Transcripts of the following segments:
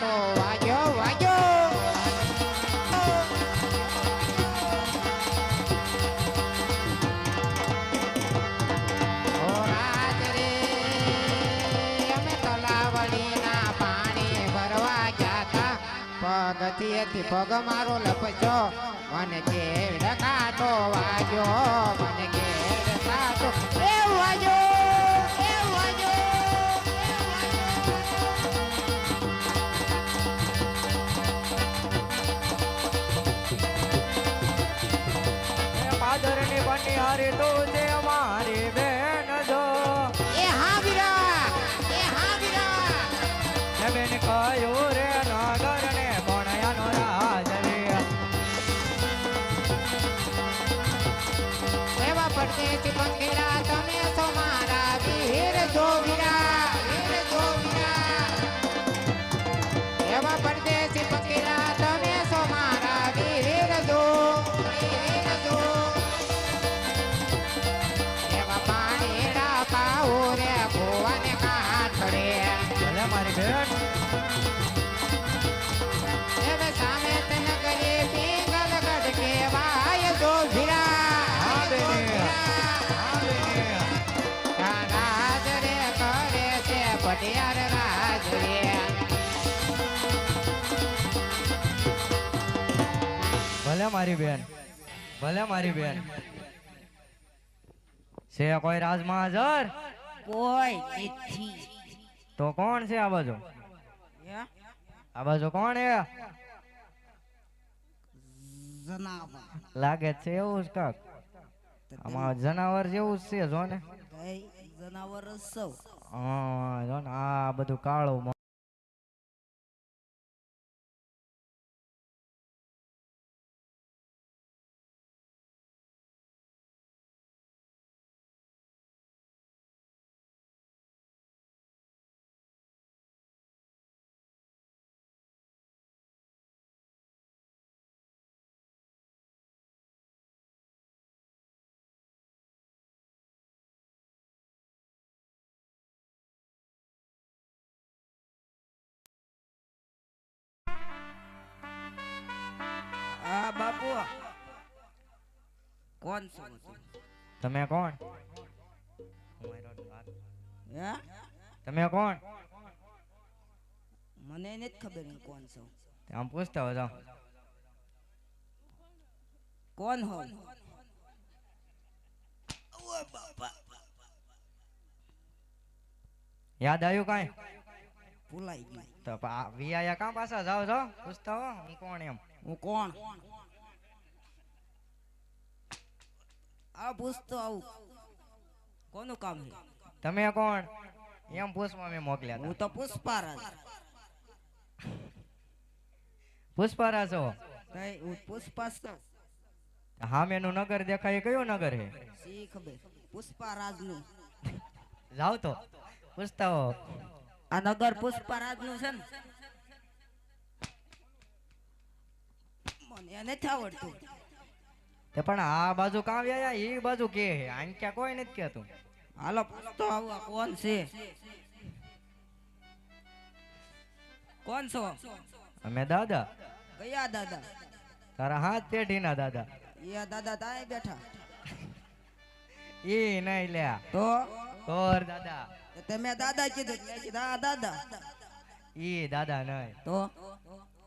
કાંટો વાગ્યો વાગ્યો. પગથી હતી પગ મારો લપચો મને કેડ કાટો વાગ્યો, મને કેડ કાટો. એ વાગ્યો. પાદરની બની હારી તું છે મારી ભલે મારી બેન. ભલે મારી બેન. છે કોઈ રાજમાં હાજર કોઈ નથી. તો કોણ છે આ બાજુ? આ બાજુ કોણ હે લાગે છે એવું જ કાક. આમાં જનાવર જેવું જ છે જો ને જનાવર સૌ. હા જો ને આ બધું કાળું 500 હતું તમે કોણ? તમે કોણ? મને નથી ખબર હું કોણ છું. આમ પૂછતા હો કોણ હો? યાદ આવ્યું કાઈ? ભૂલાઈ ગયું તો વી આયા કાં પાછા જાઓ છો? પૂછતા હો હું કોણ એમ? હું કોણ? આ પૂછતો આવું. કોનું કામ છે? તમે કોણ? એમ પૂછવા મેં મોકલ્યા હું તો પુષ્પારાજ. પુષ્પારા છો કઈ હું પુષ્પા છું. હામેનું નગર દેખાય કયું નગર હે શી ખબર? પુષ્પારાજનું જાઓ તો. પૂછતા હો આ નગર પુષ્પારાજનું છે ને. મને નથી આવડતું. તે પણ આ બાજુ કાં વ્યાયા એ બાજુ કે હે? આન ક્યાં કોઈ નથી કહેતું. હાલો પૂછતો આવું આ કોણ છે? કોણ છો? અમે દાદા. કયા દાદા? તારા હાથ પેઢીના દાદા. એ દાદા તાય બેઠા. એ નહીં લ્યા. તો? તોર દાદા. તમે દાદા કીધું મેં કીધું આ દાદા. એ દાદા નહીં. તો?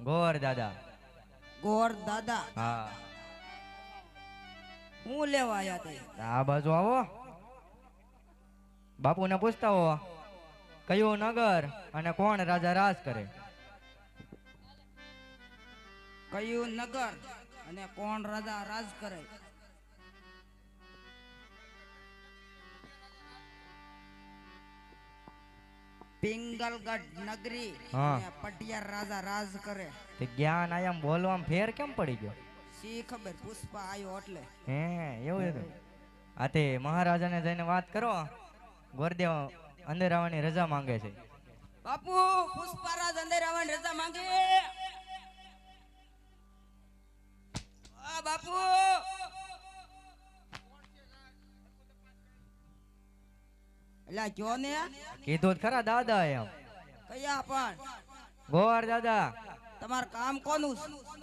ગોર દાદા. ગોર દાદા. હા. હું લેવા આયા તે. આ બાજુ આવો. બાપુને પૂછતા હો કયું નગર અને કોણ રાજા રાજ કરે? કયું નગર અને કોણ રાજા રાજ કરે? પિંગલગઢ નગરી પટિયાર રાજા રાજ કરે. તે જ્ઞાન આયામ બોલવામાં ફેર કેમ પડી ગયો? શી ખબર? પુષ્પા આયો એટલે. હે એવું હતું આ તે મહારાજાને જઈને વાત કરો. ગોરદેવ અંદર આવવાની રજા માંગે છે. બાપુ પુષ્પારાજ અંદર આવવાની રજા માંગે. આ બાપુ. એટલે કયો ને. કીધું ખરા દાદા એમ. કયા પણ? ગોર દાદા. તમારું કામ કોનું? છે?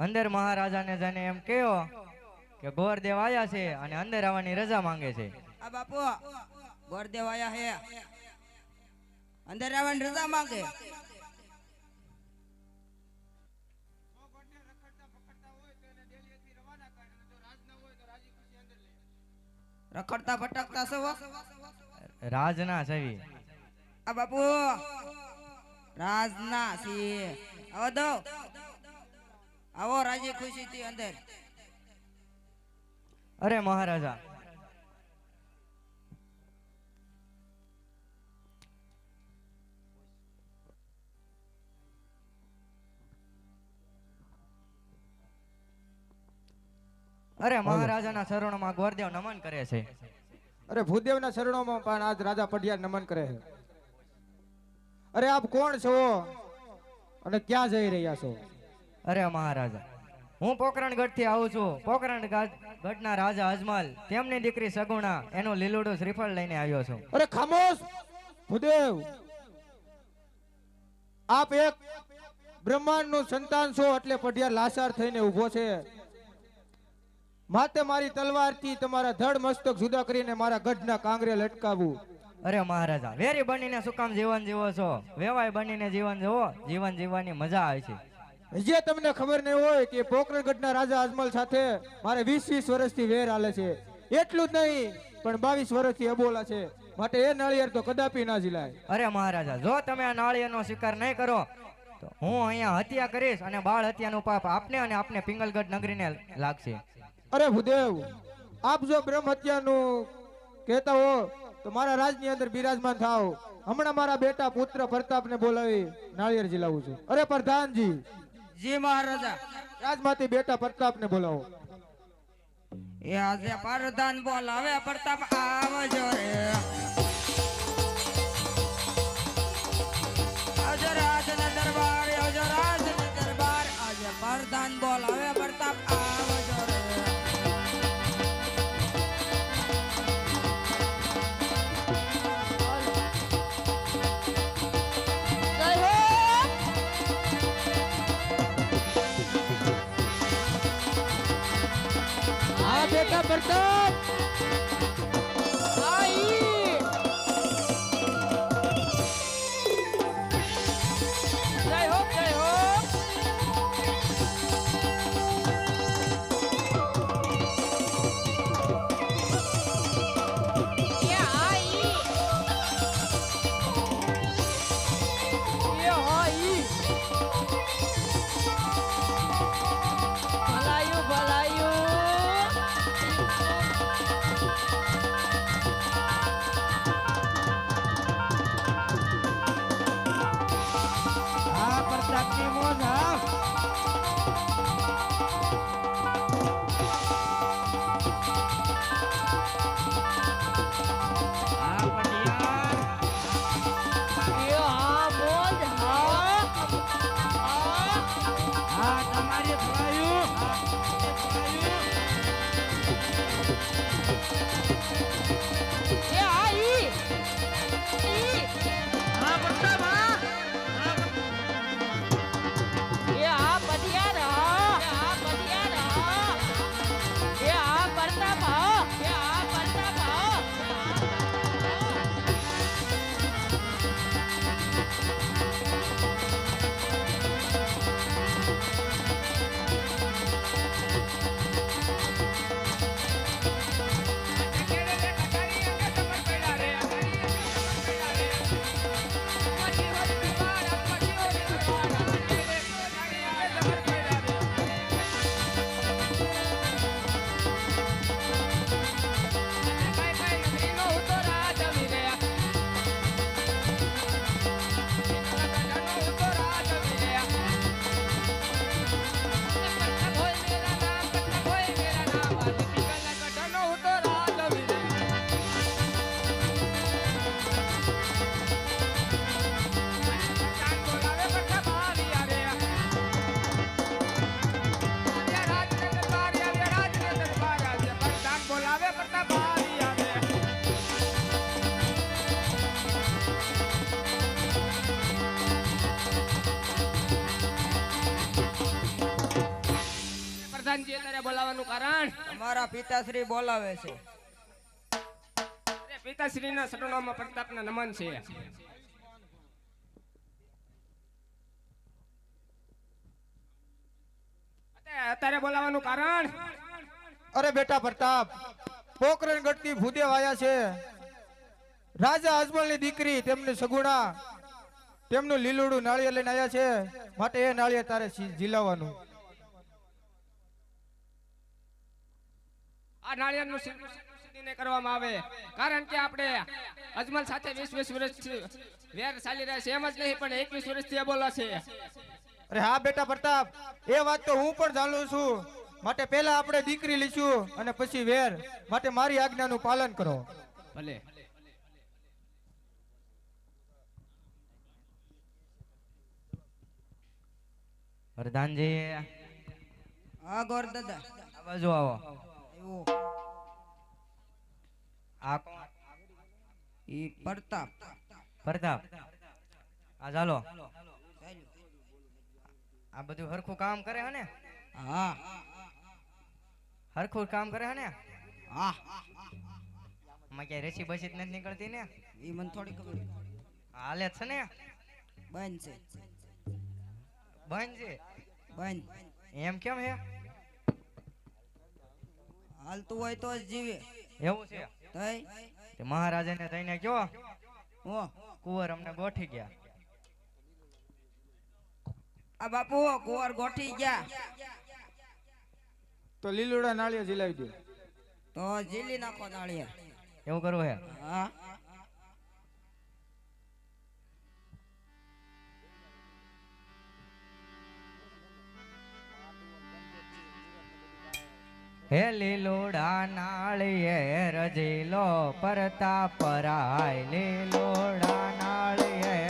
અંદર મહારાજાને જને એમ કયો કે ગોરદેવ આયા છે અને અંદર આવવાની રજા માંગે છે. આ બાપુ ગોરદેવ આયા હે. અંદર આવવાની રજા માંગે. રખડતા ભટકતા સવો રાજના સવી આ બાપુ રાજના સી હવે દો. આવો રાજી ખુશી થી અંદર. અરે મહારાજા. અરે મહારાજાના શરણોમાં ગોરદેવ નમન કરે છે. અરે ભૂદેવના શરણોમાં પણ આજ રાજા પઢિયાર નમન કરે છે. અરે આપ કોણ છો? અને ક્યાં જઈ રહ્યા છો? અરે મહારાજા હું પોકરણગઢથી આવું છું. પોકરણગઢ ગઢના રાજા અજમલ તેમની દીકરી સગુણા એનું લીલુડું શ્રીફળ લઈને આવ્યો છું. અરે ખામોશ! ભૂદેવ! આપ એક બ્રહ્માંડનું સંતાન છો એટલે પઢિયા લાસાર થઈને ઊભો છે. માતે મારી તલવારથી તમારા ધડ મસ્તક જુદા કરીને મારા ગઢના કાંગરે લટકાવવું અરે મહારાજા વેરી બનીને શું કામ જીવન જીવો છો? વેવાય બનીને જીવન જીવો? જીવન જીવવાની મજા આવે છે. જે તમને ખબર નહીં હોય કે પોકરણગઢના રાજા અજમલ સાથે મારે વીસ વીસ વર્ષથી વેર હાલે છે. એટલું જ નહીં પણ બાવીસ વર્ષથી અબોલા છે. માટે એ નાળિયેર તો કદાપી ના ઝીલાય. અરે મહારાજા જો તમે આ નાળિયેરનો સ્વીકાર નહીં કરો તો હું અહીંયા હત્યા કરીશ અને બાળ હત્યાનું પાપ આપને અને આપને પિંગલગઢ નગરીને લાગશે. અરે ભૂદેવ આપ જો બ્રહ્મ હત્યાનું કહેતા હો તો મારા રાજની અંદર બિરાજમાન થાવ હમણાં મારા બેટા પુત્ર પ્રતાપને બોલાવી નાળિયેર ઝીલાવું છું. અરે પ્રધાનજી જી મહારાજા. રાજમાંથી બેટા પ્રતાપને બોલાવો. એ આજે પરદાન બોલ હવે પ્રતાપ આવજો રે. હા બેટા પ્રતાપ પ્રતાપજી મોજ તમારા પિતાશ્રી બોલાવે છે. અરે પિતાશ્રીના શરણોમાં પ્રતાપના નમન છે. અત્યારે- અત્યારે બોલાવાનું કારણ? અરે બેટા પ્રતાપ પોકરણ ગઢથી ભૂદે વાયા છે. રાજા અજમલની દીકરી તેમની સગુણા તેમનું લીલુડું નાળિયેર લઈને આવ્યા છે. માટે એ નાળિયેર તારે ઝી- કરવામાં આવે. કારણ કે આપણે અજમલ સાથે વીસ વીસ વર્ષ વેર ચાલી રહ્યા છે એમ જ નહીં પણ એકવીસ વર્ષથી એ છે. અરે હા બેટા પ્રતાપ એ વાત તો હું પણ જાણું છું. માટે પહેલા આપણે દીકરી લઈશું અને પછી વેર. માટે મારી આજ્ઞાનું પાલન કરો. ભલે. પ્રધાનજી હા ગોર દાદા. આ બાજુ આવો. આ કોણ? ઈ પ્રતાપ. પ્રતાપ. આ ચાલો. આ બધું હરખું કામ કરે હે ને? હા. હરખું કામ કરે હે ને? હા. આમાં ક્યાંય રેસી બસી જ નથી નીકળતી ને? ઈ મને થોડી ખબર હાલે છે ને? બંધ છે. બંધ છે? બંધ. એમ કેમ હે? હાલતું હોય તો જ જીવે. એવું છે? તઈ? તે મહારાજાને થઈને કયો? ઓ કુંવર અમને ગોઠી ગયા. આ બાપુ કુંવર ગોઠી ગયા. તો લીલુડા નાળિયા જીલાવી દો. તો જીલી નાખો નાળિયા એવું કરવું હે? હા. હે લીલોડા નાળીએ રજીલો પરતા પરાય. લીલોડા નાળિયેર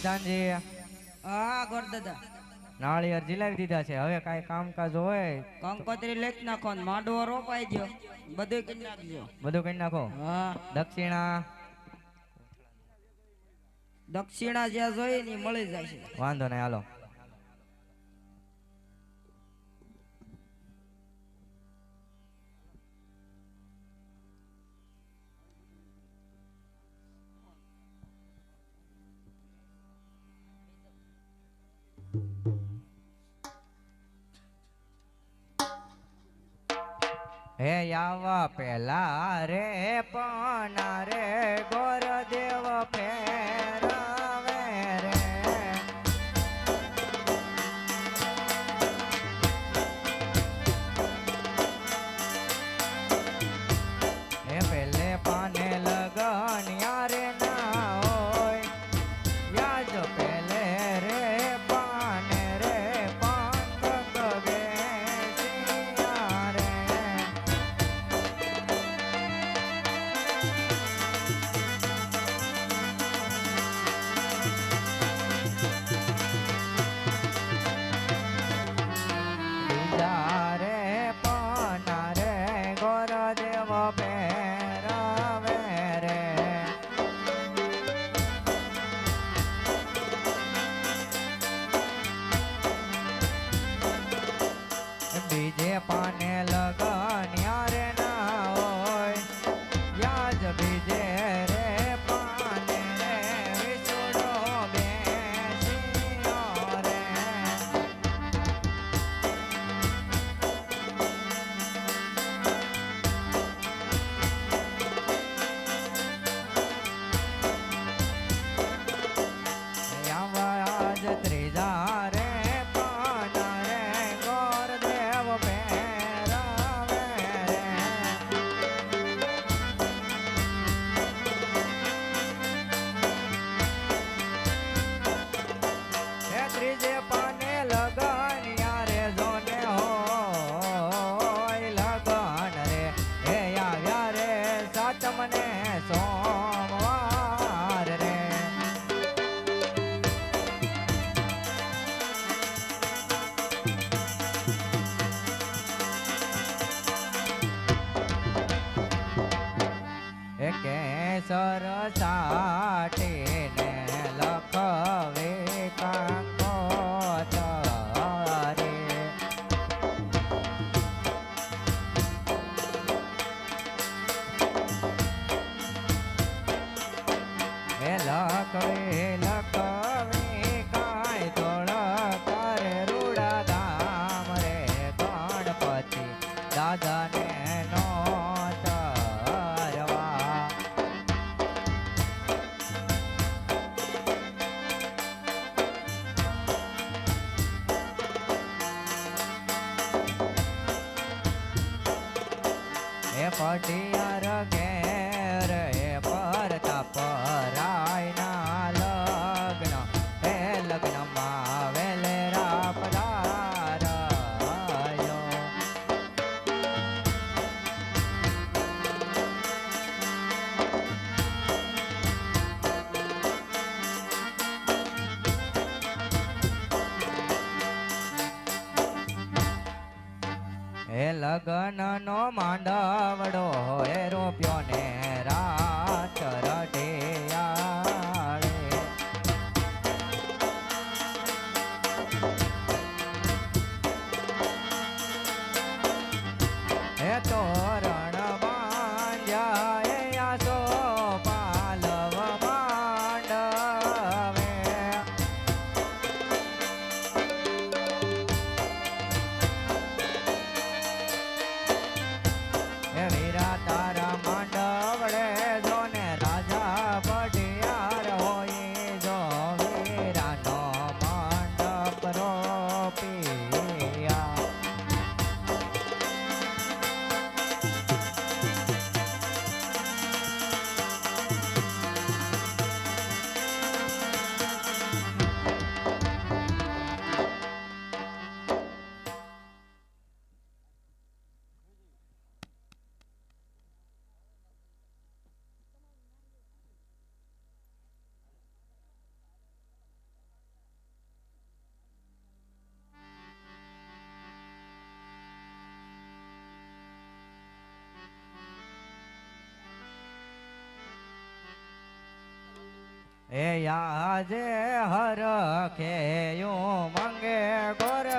પ્રધાનજી હા ગોર દાદા. નાળિયેર જીલાવી દીધા છે. હવે કાંઈ કામકાજ હોય કંકોત્રી લેખ નાખો ને માંડવો રોપાઈ ગયો બધું કરી નાખજો બધું કરી નાખો? હા. દક્ષિણા. દક્ષિણા જ્યાં જોઈએ ને મળી જાય છે. વાંધો નહીં હાલો. હે આવા પેલા રે પણ રે ગોરદેવ ફેરવે લગન નો માંડવડો રોપ્યો એ આજે હર ખેયું મંગે ગોર